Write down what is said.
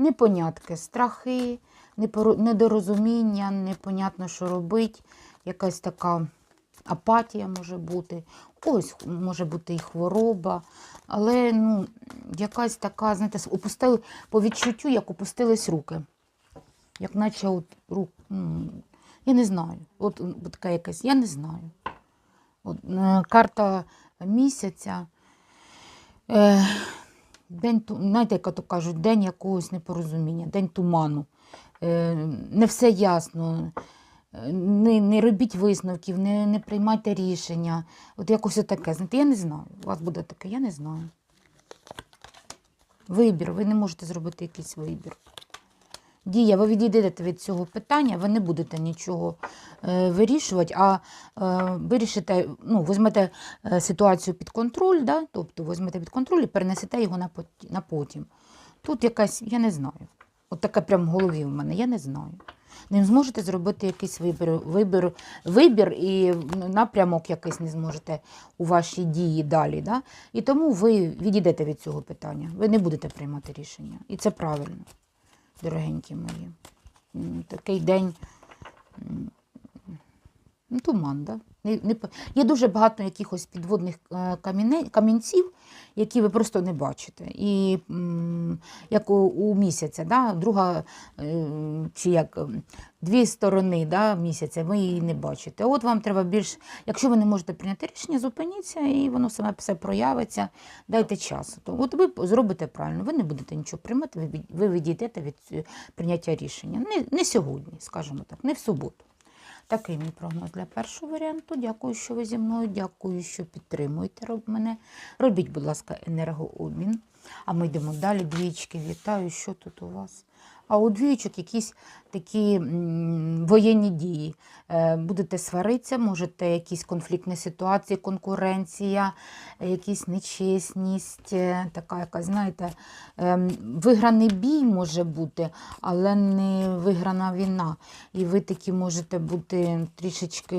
непонятки, страхи, недорозуміння, непонятно, що робити, якась така апатія може бути. Ось може бути і хвороба, але ну, якась така, знаєте, опустили, по відчуттю, як опустились руки. Як наче от рук, я не знаю. От, от така якась, я не знаю. От, е, карта місяця. День, знаєте, як то кажуть, день якогось непорозуміння, день туману. Е, не все ясно. Е, Не, не робіть висновків, не, не приймайте рішення. От якось таке. Знаєте, я не знаю. У вас буде таке, я не знаю. Вибір, ви не можете зробити якийсь вибір. Дія, ви відійдете від цього питання, ви не будете нічого е, вирішувати, а е, вирішите, ну, візьмете е, ситуацію під контроль, да? тобто візьмете під контроль і перенесете його на, потім. Тут якась, я не знаю. От таке прям в голові в мене, я не знаю. Не зможете зробити якийсь вибір, вибір, вибір і напрямок якийсь не зможете у вашій дії далі. Да? І тому ви відійдете від цього питання. Ви не будете приймати рішення. І це правильно, дорогенькі мої. Такий день. Ну, туман, да? Не, не, є дуже багато якихось підводних е, каміне, камінців, які ви просто не бачите. І як у, у місяця, да? друга е, чи як дві сторони да, місяця, ви її не бачите. От вам треба більш, якщо ви не можете прийняти рішення, зупиніться і воно саме все проявиться. Дайте час. То от ви зробите правильно, ви не будете нічого приймати, ви відійдете від е, прийняття рішення. Не, не сьогодні, скажімо так, не в суботу. Такий мій прогноз для першого варіанту. Дякую, що ви зі мною. Дякую, що підтримуєте мене. Робіть, будь ласка, енергообмін. А ми йдемо далі. Двічки, вітаю. Що тут у вас? А у двічок якісь такі воєнні дії. Е, будете сваритися, можете якісь конфліктні ситуації, конкуренція, якісь нечесність, е, така якась, знаєте, ем, виграний бій може бути, але не виграна війна. І ви такі можете бути трішечки